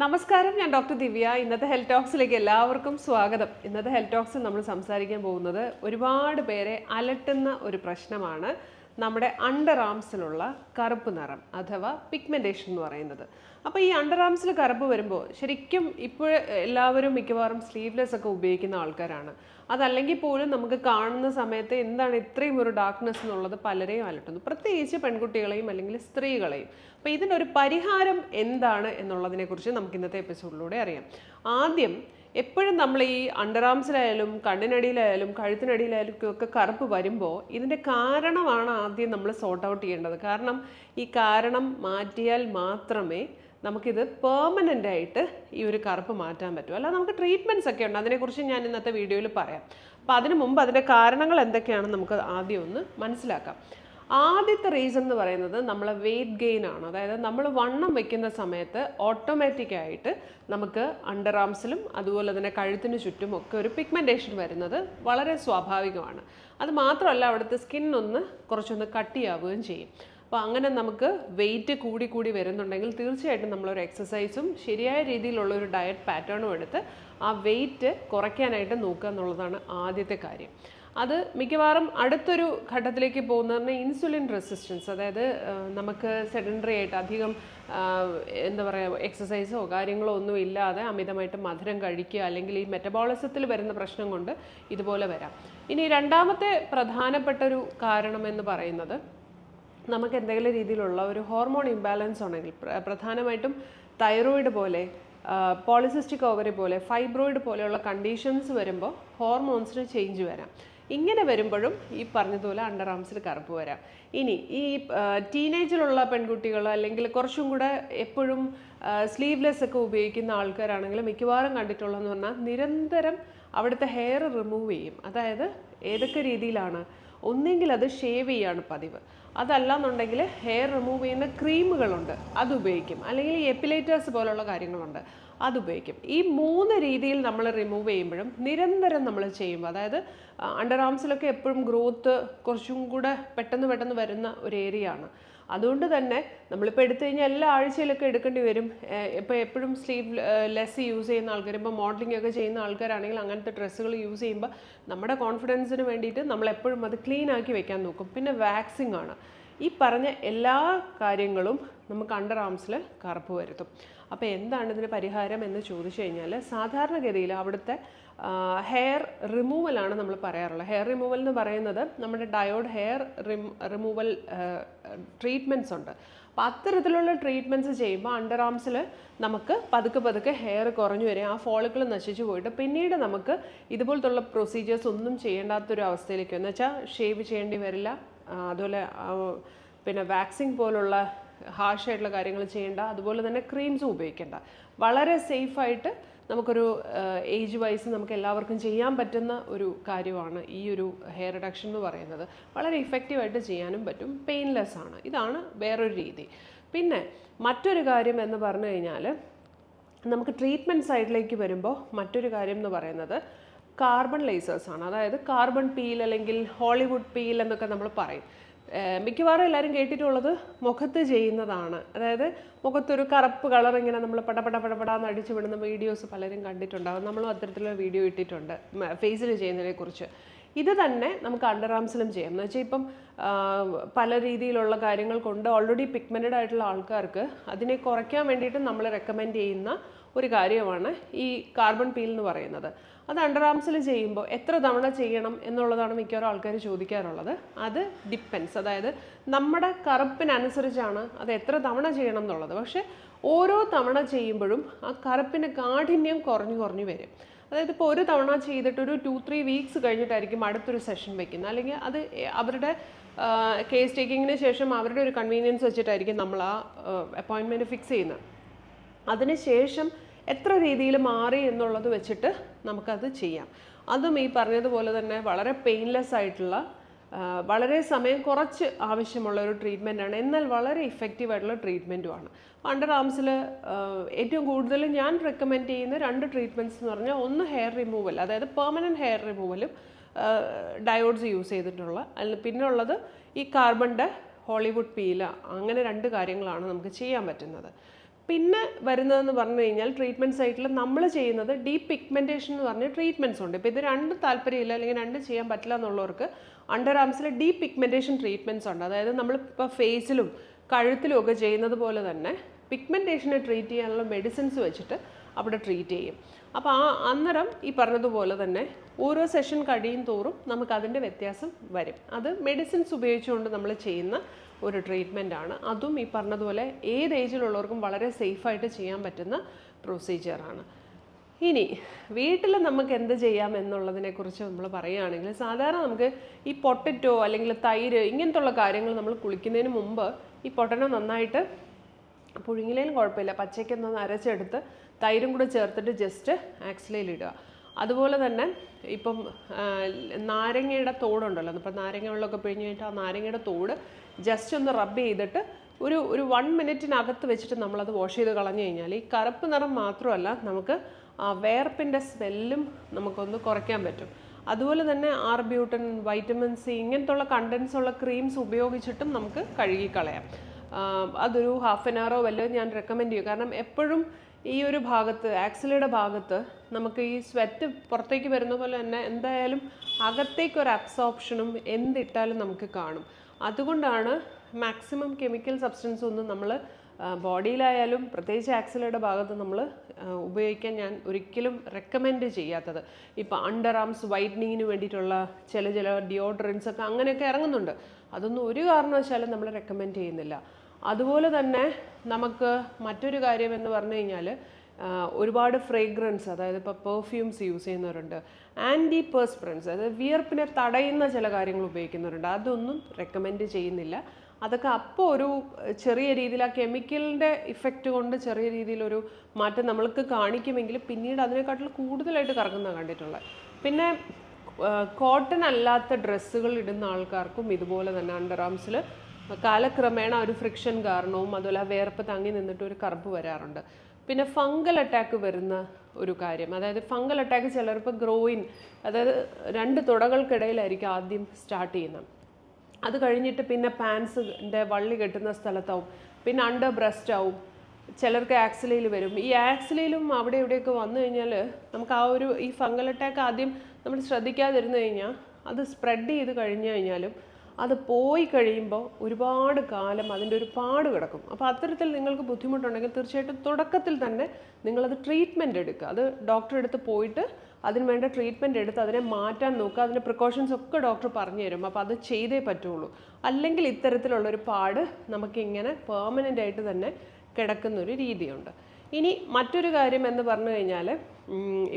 നമസ്കാരം ഞാൻ ഡോക്ടർ ദിവ്യ. ഇന്നത്തെ ഹെൽത്ത് ടോക്സിലേക്ക് എല്ലാവർക്കും സ്വാഗതം. ഇന്നത്തെ ഹെൽത്ത് ടോക്സിൽ നമ്മൾ സംസാരിക്കാൻ പോകുന്നത് ഒരുപാട് പേരെ അലട്ടുന്ന ഒരു പ്രശ്നമാണ് നമ്മുടെ അണ്ടർ ആംസിലുള്ള കറുപ്പ് നിറം അഥവാ പിഗ്മെന്റേഷൻ എന്ന് പറയുന്നത്. അപ്പോൾ ഈ അണ്ടർ ആംസിൽ കറുപ്പ് വരുമ്പോൾ ശരിക്കും ഇപ്പോൾ എല്ലാവരും മിക്കവാറും സ്ലീവ്ലെസ് ഒക്കെ ഉപയോഗിക്കുന്ന ആൾക്കാരാണ്. അതല്ലെങ്കിൽ പോലും നമുക്ക് കാണുന്ന സമയത്ത് എന്താണ് ഇത്രയും ഒരു ഡാർക്ക്നെസ് എന്നുള്ളത് പലരെയും അലട്ടുന്നു. പ്രത്യേകിച്ച് പെൺകുട്ടികളെയും അല്ലെങ്കിൽ സ്ത്രീകളെയും. അപ്പോൾ ഇതിനൊരു പരിഹാരം എന്താണ് എന്നുള്ളതിനെക്കുറിച്ച് നമുക്ക് ഇന്നത്തെ എപ്പിസോഡിലൂടെ അറിയാം. ആദ്യം എപ്പോഴും നമ്മൾ ഈ അണ്ടർ ആംസിലായാലും കണ്ണിനടിയിലായാലും കഴുത്തിനടിയിലായാലും ഒക്കെ കറുപ്പ് വരുമ്പോൾ ഇതിന്റെ കാരണമാണ് ആദ്യം നമ്മൾ സോർട്ട് ഔട്ട് ചെയ്യേണ്ടത്. കാരണം ഈ കാരണം മാറ്റിയാൽ മാത്രമേ നമുക്കിത് പെർമനന്റ് ആയിട്ട് ഈ ഒരു കറുപ്പ് മാറ്റാൻ പറ്റും. അല്ല നമുക്ക് ട്രീറ്റ്മെന്റ്സ് ഒക്കെ ഉണ്ട്. അതിനെക്കുറിച്ച് ഞാൻ ഇന്നത്തെ വീഡിയോയിൽ പറയാം. അപ്പോൾ അതിന് മുമ്പ് അതിന്റെ കാരണങ്ങൾ എന്തൊക്കെയാണെന്ന് നമുക്ക് ആദ്യം ഒന്ന് മനസ്സിലാക്കാം. ആദ്യത്തെ റീസൺ എന്ന് പറയുന്നത് നമ്മളെ വെയിറ്റ് ഗെയിൻ ആണ്. അതായത് നമ്മൾ വണ്ണം വെക്കുന്ന സമയത്ത് ഓട്ടോമാറ്റിക് ആയിട്ട് നമുക്ക് അണ്ടർ ആംസിലും അതുപോലെ തന്നെ കഴുത്തിന് ചുറ്റും ഒക്കെ ഒരു പിഗ്മെന്റേഷൻ വരുന്നത് വളരെ സ്വാഭാവികമാണ്. അത് മാത്രമല്ല അവിടുത്തെ സ്കിൻ ഒന്ന് കുറച്ചൊന്ന് കട്ടിയാവുകയും ചെയ്യും. അപ്പോൾ അങ്ങനെ നമുക്ക് വെയിറ്റ് കൂടി കൂടി വരുന്നുണ്ടെങ്കിൽ തീർച്ചയായിട്ടും നമ്മളൊരു എക്സസൈസും ശരിയായ രീതിയിലുള്ള ഒരു ഡയറ്റ് പാറ്റേണും എടുത്ത് ആ വെയിറ്റ് കുറയ്ക്കാനായിട്ട് നോക്കുക എന്നുള്ളതാണ് ആദ്യത്തെ കാര്യം. അത് മിക്കവാറും അടുത്തൊരു ഘട്ടത്തിലേക്ക് പോകുന്നതിന് ഇൻസുലിൻ റെസിസ്റ്റൻസ് അതായത് നമുക്ക് സെഡൻഡറി ആയിട്ട് അധികം എന്താ പറയുക എക്സസൈസോ കാര്യങ്ങളോ ഒന്നും ഇല്ലാതെ അമിതമായിട്ട് മധുരം കഴിക്കുക അല്ലെങ്കിൽ ഈ മെറ്റബോളിസത്തിൽ വരുന്ന പ്രശ്നം കൊണ്ട് ഇതുപോലെ വരാം. ഇനി രണ്ടാമത്തെ പ്രധാനപ്പെട്ട ഒരു കാരണം എന്ന് പറയുന്നത് നമുക്ക് എന്തെങ്കിലും രീതിയിലുള്ള ഒരു ഹോർമോൺ ഇംബാലൻസ് ഉണ്ടെങ്കിൽ പ്രധാനമായിട്ടും തൈറോയിഡ് പോലെ പോളിസിസ്റ്റിക് ഓവറി പോലെ ഫൈബ്രോയിഡ് പോലെയുള്ള കണ്ടീഷൻസ് വരുമ്പോൾ ഹോർമോൺസിന് ചേഞ്ച് വരാം. ഇങ്ങനെ വരുമ്പോഴും ഈ പറഞ്ഞതുപോലെ അണ്ടർ ആംസിൽ കറുപ്പ് വരാം. ഇനി ഈ ടീനേജിലുള്ള പെൺകുട്ടികൾ അല്ലെങ്കിൽ കുറച്ചും കൂടെ എപ്പോഴും സ്ലീവ്ലെസ് ഒക്കെ ഉപയോഗിക്കുന്ന ആൾക്കാരാണെങ്കിൽ മിക്കവാറും കണ്ടിട്ടുള്ളതെന്ന് പറഞ്ഞാൽ നിരന്തരം അവിടുത്തെ ഹെയർ റിമൂവ് ചെയ്യും. അതായത് ഏതൊക്കെ രീതിയിലാണ് ഒന്നെങ്കിൽ അത് ഷേവ് ചെയ്യാണ് പതിവ്. അതല്ല എന്നുണ്ടെങ്കിൽ ഹെയർ റിമൂവ് ചെയ്യുന്ന ക്രീമുകളുണ്ട് അത് ഉപയോഗിക്കും. അല്ലെങ്കിൽ എപ്പിലേറ്റേഴ്സ് പോലുള്ള കാര്യങ്ങളുണ്ട്. അത് ഉപയോഗിക്കും. ഈ മൂന്ന് രീതിയിൽ നമ്മൾ റിമൂവ് ചെയ്യുമ്പോഴും നിരന്തരം നമ്മൾ ചെയ്യുമ്പോൾ അതായത് അണ്ടർ ആംസിലൊക്കെ എപ്പോഴും ഗ്രോത്ത് കുറച്ചും കൂടെ പെട്ടെന്ന് പെട്ടെന്ന് വരുന്ന ഒരു ഏരിയ ആണ്. അതുകൊണ്ട് തന്നെ നമ്മളിപ്പോൾ എടുത്തു കഴിഞ്ഞാൽ എല്ലാ ആഴ്ചയിലൊക്കെ എടുക്കേണ്ടി വരും. ഇപ്പോൾ എപ്പോഴും സ്ലീവ് ലെസ് യൂസ് ചെയ്യുന്ന ആൾക്കാർ ഇപ്പോൾ മോഡലിംഗ് ഒക്കെ ചെയ്യുന്ന ആൾക്കാരാണെങ്കിൽ അങ്ങനത്തെ ഡ്രസ്സുകൾ യൂസ് ചെയ്യുമ്പോൾ നമ്മുടെ കോൺഫിഡൻസിന് വേണ്ടിയിട്ട് നമ്മൾ എപ്പോഴും അത് ക്ലീൻ ആക്കി വെക്കാൻ നോക്കും. പിന്നെ വാക്സിംഗ് ആണ് ഈ പറഞ്ഞ എല്ലാ കാര്യങ്ങളും നമുക്ക് അണ്ടർ ആംസിൽ കറുപ്പ് വരുത്തും. അപ്പോൾ എന്താണ് ഇതിന് പരിഹാരം എന്ന് ചോദിച്ചു കഴിഞ്ഞാൽ സാധാരണഗതിയിൽ അവിടുത്തെ ഹെയർ റിമൂവലാണ് നമ്മൾ പറയാറുള്ളത്. ഹെയർ റിമൂവൽ എന്ന് പറയുന്നത് നമ്മുടെ ഡയോഡ് ഹെയർ റിമൂവൽ ട്രീറ്റ്മെന്റ്സ് ഉണ്ട്. അപ്പോൾ അത്തരത്തിലുള്ള ട്രീറ്റ്മെന്റ്സ് ചെയ്യുമ്പോൾ അണ്ടർ ആംസിൽ നമുക്ക് പതുക്കെ പതുക്കെ ഹെയർ കുറഞ്ഞു വരും. ആ ഫോളിക്കിൾ നശിച്ചു പോയിട്ട് പിന്നീട് നമുക്ക് ഇതുപോലത്തുള്ള പ്രൊസീജിയേഴ്സ് ഒന്നും ചെയ്യേണ്ടാത്തൊരു അവസ്ഥയിലേക്ക് എന്ന് വെച്ചാൽ ഷേവ് ചെയ്യേണ്ടി വരില്ല. അതുപോലെ പിന്നെ വാക്സിൻ പോലുള്ള ഹാഷായിട്ടുള്ള കാര്യങ്ങൾ ചെയ്യേണ്ട അതുപോലെ തന്നെ ക്രീംസും ഉപയോഗിക്കേണ്ട. വളരെ സേഫായിട്ട് നമുക്കൊരു ഏജ് വൈസ് നമുക്ക് എല്ലാവർക്കും ചെയ്യാൻ പറ്റുന്ന ഒരു കാര്യമാണ് ഈ ഒരു ഹെയർ റിഡക്ഷൻ എന്ന് പറയുന്നത്. വളരെ ഇഫക്റ്റീവായിട്ട് ചെയ്യാനും പറ്റും പെയിൻലെസ് ആണ്. ഇതാണ് വേറൊരു രീതി. പിന്നെ മറ്റൊരു കാര്യം എന്ന് പറഞ്ഞു കഴിഞ്ഞാൽ നമുക്ക് ട്രീറ്റ്മെന്റ് സൈഡിലേക്ക് വരുമ്പോൾ മറ്റൊരു കാര്യം എന്ന് പറയുന്നത് കാർബൺ ലേസേഴ്സാണ് അതായത് കാർബൺ പീൽ അല്ലെങ്കിൽ ഹോളിവുഡ് പീൽ എന്നൊക്കെ നമ്മൾ പറയും. മിക്കവാറും എല്ലാവരും കേട്ടിട്ടുള്ളത് മുഖത്ത് ചെയ്യുന്നതാണ്. അതായത് മുഖത്തൊരു കറുപ്പ് കളർ ഇങ്ങനെ നമ്മൾ പടപട പടപടാന്ന് അടിച്ചു വിടുന്ന വീഡിയോസ് പലരും കണ്ടിട്ടുണ്ടാകും നമ്മളും അത്തരത്തിലുള്ള വീഡിയോ ഇട്ടിട്ടുണ്ട് ഫേസിൽ ചെയ്യുന്നതിനെ കുറിച്ച്. ഇത് തന്നെ നമുക്ക് അണ്ടർ ആംസിലും ചെയ്യാം. എന്ന് വെച്ചാൽ ഇപ്പം പല രീതിയിലുള്ള കാര്യങ്ങൾ കൊണ്ട് ഓൾറെഡി പിഗ്മെന്റഡ് ആയിട്ടുള്ള ആൾക്കാർക്ക് അതിനെ കുറയ്ക്കാൻ വേണ്ടിയിട്ട് നമ്മൾ റെക്കമെൻഡ് ചെയ്യുന്ന ഒരു കാര്യമാണ് ഈ കാർബൺ പീൽ എന്ന് പറയുന്നത്. അത് അണ്ടർ ആംസിൽ ചെയ്യുമ്പോൾ എത്ര തവണ ചെയ്യണം എന്നുള്ളതാണ് മിക്കവാറും ആൾക്കാർ ചോദിക്കാറുള്ളത്. അത് ഡിപ്പെൻസ് അതായത് നമ്മുടെ കറുപ്പിനനുസരിച്ചാണ് അത് എത്ര തവണ ചെയ്യണം എന്നുള്ളത്. പക്ഷേ ഓരോ തവണ ചെയ്യുമ്പോഴും ആ കറുപ്പിന്റെ കാഠിന്യം കുറഞ്ഞു കുറഞ്ഞു വരും. അതായത് ഇപ്പോൾ ഒരു തവണ ചെയ്തിട്ട് ഒരു ടു ത്രീ വീക്സ് കഴിഞ്ഞിട്ടായിരിക്കും അടുത്തൊരു സെഷൻ വയ്ക്കുന്നത് അല്ലെങ്കിൽ അത് അവരുടെ കേസ് ടേക്കിങ്ങിന് ശേഷം അവരുടെ ഒരു കൺവീനിയൻസ് വെച്ചിട്ടായിരിക്കും നമ്മൾ ആ അപ്പോയിൻമെന്റ് ഫിക്സ് ചെയ്യുന്നത് അതിനുശേഷം എത്ര രീതിയിൽ മാറി എന്നുള്ളത് വെച്ചിട്ട് നമുക്കത് ചെയ്യാം. അതും ഈ പറഞ്ഞതുപോലെ തന്നെ വളരെ പെയിൻലെസ് ആയിട്ടുള്ള വളരെ സമയം കുറച്ച് ആവശ്യമുള്ള ഒരു ട്രീറ്റ്മെന്റാണ് എന്നാൽ വളരെ ഇഫക്റ്റീവ് ആയിട്ടുള്ള ട്രീറ്റ്മെന്റുമാണ് അണ്ടർ ആംസിൽ ഏറ്റവും കൂടുതൽ ഞാൻ റെക്കമെൻഡ് ചെയ്യുന്ന രണ്ട് ട്രീറ്റ്മെന്റ്സ് എന്ന് പറഞ്ഞാൽ ഒന്ന് ഹെയർ റിമൂവൽ അതായത് പെർമനന്റ് ഹെയർ റിമൂവലും ഡയോഡ്സ് യൂസ് ചെയ്തിട്ടുള്ള പിന്നെ ഉള്ളത് ഈ കാർബണിന്റെ ഹോളിവുഡ് പീല അങ്ങനെ രണ്ട് കാര്യങ്ങളാണ് നമുക്ക് ചെയ്യാൻ പറ്റുന്നത്. പിന്നെ വരുന്നതെന്ന് പറഞ്ഞു കഴിഞ്ഞാൽ ട്രീറ്റ്മെന്റ് സൈറ്റിൽ നമ്മൾ ചെയ്യുന്നത് ഡീപ്പ് പിഗ്മെന്റേഷൻ എന്ന് പറഞ്ഞ ട്രീറ്റ്മെന്റ്സ് ഉണ്ട്. ഇപ്പോൾ ഇത് രണ്ട് താല്പര്യമില്ല അല്ലെങ്കിൽ രണ്ട് ചെയ്യാൻ പറ്റില്ല എന്നുള്ളവർക്ക് അണ്ടർ ആംസിൽ ഡീപ്പ് പിഗ്മെന്റേഷൻ ട്രീറ്റ്മെന്റ്സ് ഉണ്ട്. അതായത് നമ്മൾ നമ്മളിപ്പോൾ ഫേസിലും കഴുത്തിലും ഒക്കെ ചെയ്യുന്നത് പോലെ തന്നെ പിഗ്മെന്റേഷനെ ട്രീറ്റ് ചെയ്യാനുള്ള മെഡിസിൻസ് വെച്ചിട്ട് അവിടെ ട്രീറ്റ് ചെയ്യും. അപ്പോൾ ആ അന്നേരം ഈ പറഞ്ഞതുപോലെ തന്നെ ഓരോ സെഷൻ കഴിയും തോറും നമുക്ക് അതിന്റെ വ്യത്യാസം വരും. അത് മെഡിസിൻസ് ഉപയോഗിച്ചുകൊണ്ട് നമ്മൾ ചെയ്യുന്ന ഒരു ട്രീറ്റ്മെന്റ് ആണ്. അതും ഈ പറഞ്ഞതുപോലെ ഏത് ഏജിലുള്ളവർക്കും വളരെ സേഫായിട്ട് ചെയ്യാൻ പറ്റുന്ന പ്രൊസീജിയറാണ് ഇനി വീട്ടിൽ നമുക്ക് എന്ത് ചെയ്യാം എന്നുള്ളതിനെക്കുറിച്ച് നമ്മൾ പറയുകയാണെങ്കിൽ സാധാരണ നമുക്ക് ഈ പൊട്ടറ്റോ അല്ലെങ്കിൽ തൈര് ഇങ്ങനത്തുള്ള കാര്യങ്ങൾ നമ്മൾ കുളിക്കുന്നതിന് മുമ്പ് ഈ പൊട്ടനോ നന്നായിട്ട് പുഴുങ്ങിലേലും കുഴപ്പമില്ല. പച്ചയ്ക്കൊന്ന് അരച്ചെടുത്ത് തൈരും കൂടെ ചേർത്തിട്ട് ജസ്റ്റ് ആക്സിലയിൽ ഇടുക. അതുപോലെ തന്നെ ഇപ്പം നാരങ്ങയുടെ തോടുണ്ടല്ലോ. ഇപ്പം നാരങ്ങ വെള്ളമൊക്കെ പിഴിഞ്ഞ് കഴിഞ്ഞിട്ട് ആ നാരങ്ങയുടെ തോട് ജസ്റ്റ് ഒന്ന് റബ്ബ് ചെയ്തിട്ട് ഒരു ഒരു വൺ മിനിറ്റിനകത്ത് വെച്ചിട്ട് നമ്മളത് വാഷ് ചെയ്ത് കളഞ്ഞു കഴിഞ്ഞാൽ ഈ കറുപ്പ് നിറം മാത്രമല്ല നമുക്ക് ആ വേർപ്പിന്റെ സ്മെല്ലും നമുക്കൊന്ന് കുറയ്ക്കാൻ പറ്റും. അതുപോലെ തന്നെ ആർബ്യൂട്ടൻ വൈറ്റമിൻ സി ഇങ്ങനത്തുള്ള കണ്ടൻസ് ഉള്ള ക്രീംസ് ഉപയോഗിച്ചിട്ടും നമുക്ക് കഴുകിക്കളയാം. അതൊരു ഹാഫ് ആൻ അവറോ വല്ലതും ഞാൻ റെക്കമെൻഡ് ചെയ്യും. കാരണം എപ്പോഴും ഈ ഒരു ഭാഗത്ത് ആക്സിലയുടെ ഭാഗത്ത് നമുക്ക് ഈ സ്വെറ്റ് പുറത്തേക്ക് വരുന്ന പോലെ തന്നെ എന്തായാലും അകത്തേക്ക് ഒരു അബ്സോർപ്ഷനും എന്തിട്ടാലും നമുക്ക് കാണും. അതുകൊണ്ടാണ് മാക്സിമം കെമിക്കൽ സബ്സ്റ്റൻസ് ഒന്നും നമ്മൾ ബോഡിയിലായാലും പ്രത്യേകിച്ച് ആക്സിലയുടെ ഭാഗത്ത് നമ്മൾ ഉപയോഗിക്കാൻ ഞാൻ ഒരിക്കലും റെക്കമെൻഡ് ചെയ്യാത്തത്. ഇപ്പോൾ അണ്ടർ ആംസ് വൈറ്റനിങ്ങിന് വേണ്ടിയിട്ടുള്ള ചില ചില ഡിയോഡറൻസ് ഒക്കെ അങ്ങനെയൊക്കെ ഇറങ്ങുന്നുണ്ട്. അതൊന്നും ഒരു കാരണവശാലും നമ്മൾ റെക്കമെൻഡ് ചെയ്യുന്നില്ല. അതുപോലെ തന്നെ നമുക്ക് മറ്റൊരു കാര്യം എന്ന് പറഞ്ഞു കഴിഞ്ഞാൽ ഒരുപാട് ഫ്രേഗ്രൻസ് അതായത് ഇപ്പോൾ പെർഫ്യൂംസ് യൂസ് ചെയ്യുന്നവരുണ്ട്. ആന്റി പെർസ്പ്രൻസ് അതായത് വിയർപ്പിനെ തടയുന്ന ചില കാര്യങ്ങൾ ഉപയോഗിക്കുന്നവരുണ്ട്. അതൊന്നും റെക്കമെൻഡ് ചെയ്യുന്നില്ല. അതൊക്കെ അപ്പോൾ ഒരു ചെറിയ രീതിയിൽ ആ കെമിക്കലിന്റെ ഇഫക്റ്റ് കൊണ്ട് ചെറിയ രീതിയിലൊരു മാറ്റം നമ്മൾക്ക് കാണിക്കുമെങ്കിൽ പിന്നീട് അതിനെക്കാട്ടിൽ കൂടുതലായിട്ട് കറങ്ങുന്ന കണ്ടിട്ടുള്ളത്. പിന്നെ കോട്ടൺ അല്ലാത്ത ഡ്രസ്സുകൾ ഇടുന്ന ആൾക്കാർക്കും ഇതുപോലെ തന്നെ അണ്ടർ ആംസിൽ കാലക്രമേണ ഒരു ഫ്രിക്ഷൻ കാരണവും അതുപോലെ വേർപ്പ് തങ്ങി നിന്നിട്ട് ഒരു കറുപ്പ് വരാറുണ്ട്. പിന്നെ ഫംഗൽ അറ്റാക്ക് വരുന്ന ഒരു കാര്യം. അതായത് ഫംഗൽ അറ്റാക്ക് ചിലർപ്പോൾ ഗ്രോയിൻ അതായത് രണ്ട് തുടകൾക്കിടയിലായിരിക്കും ആദ്യം സ്റ്റാർട്ട് ചെയ്യുന്നത്. അത് കഴിഞ്ഞിട്ട് പിന്നെ പാൻസിന്റെ വള്ളി കെട്ടുന്ന സ്ഥലത്താവും. പിന്നെ അണ്ടർ ബ്രസ്റ്റ് ആവും. ചിലർക്ക് ആക്സിലയിൽ വരും. ഈ ആക്സിലയിലും അവിടെ ഇവിടെയൊക്കെ വന്നു കഴിഞ്ഞാൽ നമുക്ക് ആ ഒരു ഈ ഫംഗൽ അറ്റാക്ക് ആദ്യം നമ്മൾ ശ്രദ്ധിക്കാതിരുന്നു കഴിഞ്ഞാൽ അത് സ്പ്രെഡ് ചെയ്ത് കഴിഞ്ഞു കഴിഞ്ഞാലും അത് പോയി കഴിയുമ്പോൾ ഒരുപാട് കാലം അതിന്റെ ഒരു പാട് കിടക്കും. അപ്പോൾ അത്തരത്തിൽ നിങ്ങൾക്ക് ബുദ്ധിമുട്ടുണ്ടെങ്കിൽ തീർച്ചയായിട്ടും തുടക്കത്തിൽ തന്നെ നിങ്ങളത് ട്രീറ്റ്മെന്റ് എടുക്കുക. അത് ഡോക്ടറെ അടുത്ത് പോയിട്ട് അതിന് വേണ്ട ട്രീറ്റ്മെന്റ് എടുത്ത് അതിനെ മാറ്റാൻ നോക്കുക. അതിന്റെ പ്രിക്കോഷൻസ് ഒക്കെ ഡോക്ടർ പറഞ്ഞു തരും. അപ്പോൾ അത് ചെയ്തേ പറ്റുള്ളൂ. അല്ലെങ്കിൽ ഇത്തരത്തിലുള്ളൊരു പാട് നമുക്കിങ്ങനെ പെർമനന്റ് ആയിട്ട് തന്നെ കിടക്കുന്നൊരു രീതിയുണ്ട്. ഇനി മറ്റൊരു കാര്യം എന്ന് പറഞ്ഞു കഴിഞ്ഞാൽ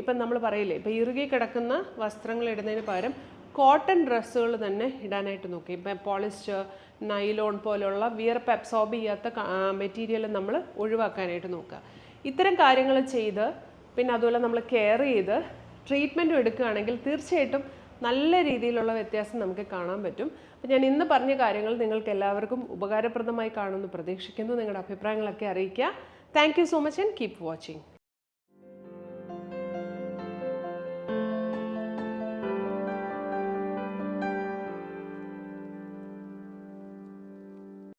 ഇപ്പം നമ്മൾ പറയില്ലേ ഇപ്പം ഇറുകി കിടക്കുന്ന വസ്ത്രങ്ങൾ ഇടുന്നതിന് പകരം കോട്ടൺ ഡ്രസ്സുകൾ തന്നെ ഇടാനായിട്ട് നോക്കി. ഇപ്പം പോളിസ്റ്റർ നൈലോൺ പോലുള്ള വിയർപ്പ് അബ്സോർബ് ചെയ്യാത്ത മെറ്റീരിയൽ നമ്മൾ ഒഴിവാക്കാനായിട്ട് നോക്കുക. ഇത്തരം കാര്യങ്ങൾ ചെയ്ത് പിന്നെ അതുപോലെ നമ്മൾ കെയർ ചെയ്ത് ട്രീറ്റ്മെന്റും എടുക്കുകയാണെങ്കിൽ തീർച്ചയായിട്ടും നല്ല രീതിയിലുള്ള വ്യത്യാസം നമുക്ക് കാണാൻ പറ്റും. അപ്പം ഞാൻ ഇന്ന് പറഞ്ഞ കാര്യങ്ങൾ നിങ്ങൾക്ക് എല്ലാവർക്കും ഉപകാരപ്രദമായി കാണുമെന്ന് പ്രതീക്ഷിക്കുന്നു. നിങ്ങളുടെ അഭിപ്രായങ്ങളൊക്കെ അറിയിക്കുക. Thank so much and keep watching